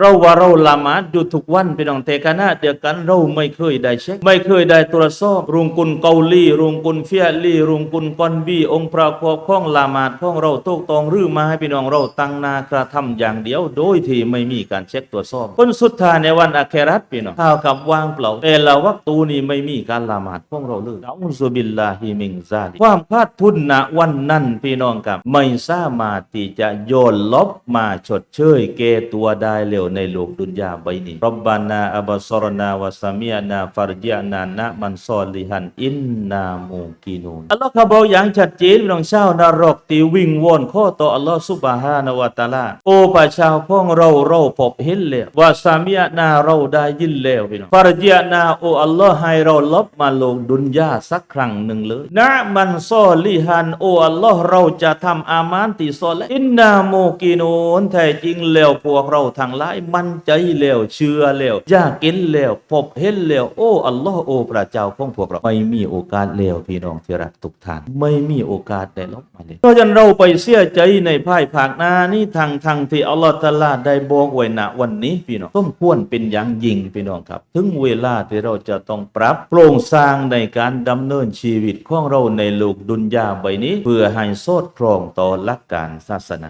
เราว่าเราละหมาดอยู่ทุกวันพี่น้องแต่ขณะเดียวกันเราไม่เคยได้เช็ค ไม่เคยได้ตรวจสอบรุงกุลเกาหลีรุงกุลเฟียลีรุงกุลกอนบีองค์ประกอบข้องละหมาดข้องเราโตกตองรื้อมาให้พี่น้องเราตั้งนากระทำอย่างเดียว โดยที่ไม่มีการเช็คตรวจสอบผลสุดท้ายในวันอาเคราตพี่น้องเท่ากับวางเปล่าแต่ละวัตูนี้ไม่มีการละหมาดของเราเลยเอาซุบิลลาฮิมิงซาลิความขาดทุนณวันนั้นพี่น้องครับไม่สามารถที่จะโยนลบมาชดเชยเกตัวได้เร็วในโลกดุนยาใบนี้รับบานาอับสรนาวะสามีนาฟารญานานะมันซอลิฮันอินนามูกินูนอัลลอฮ์เขาบอกอย่างชัดเจนพี่น้องชาวนรกที่วิ่งวนข้อต่ออัลลอฮ์ซุบฮานะฮูวะตาลาโอ้ประชาของเราเราพบเห็นแล้วว่าสามีนาเราได้ยินแล้วพี่น้องฟารญานาโอ้อัลลอฮ์ให้เราลบมาโลกดุนยาสักครั้งหนึ่งเลยนะมันซอลิฮันโอ้อัลลอฮ์เราจะทำอามานที่ซอและอินนามูกินูนแท้จริงแล้วพวกเราทั้งหลายมั่นใจแล้วเชื่อแล้วอยากเห็นแล้วพบเห็นแล้วโอ้อัลลอฮ์โอ้พระเจ้าของพวกเราไม่มีโอกาสแล้วพี่น้องที่รักทุกท่านไม่มีโอกาสได้ลบมาเลยเพราะฉะนั้นเราไปเสียใจในภายภาคหน้านี่ทางทางที่อัลลอฮ์ตะอาลาได้บอกไว้ณวันนี้พี่น้องต้องควรเป็นอย่างยิ่งพี่น้องครับ ถึงเวลาที่เราจะต้องปรับโปร่งสร้างในการดำเนินชีวิตของเราในโลกดุนยาใบนี้ เพื่อให้โสดครองต่อหลักการศาสนา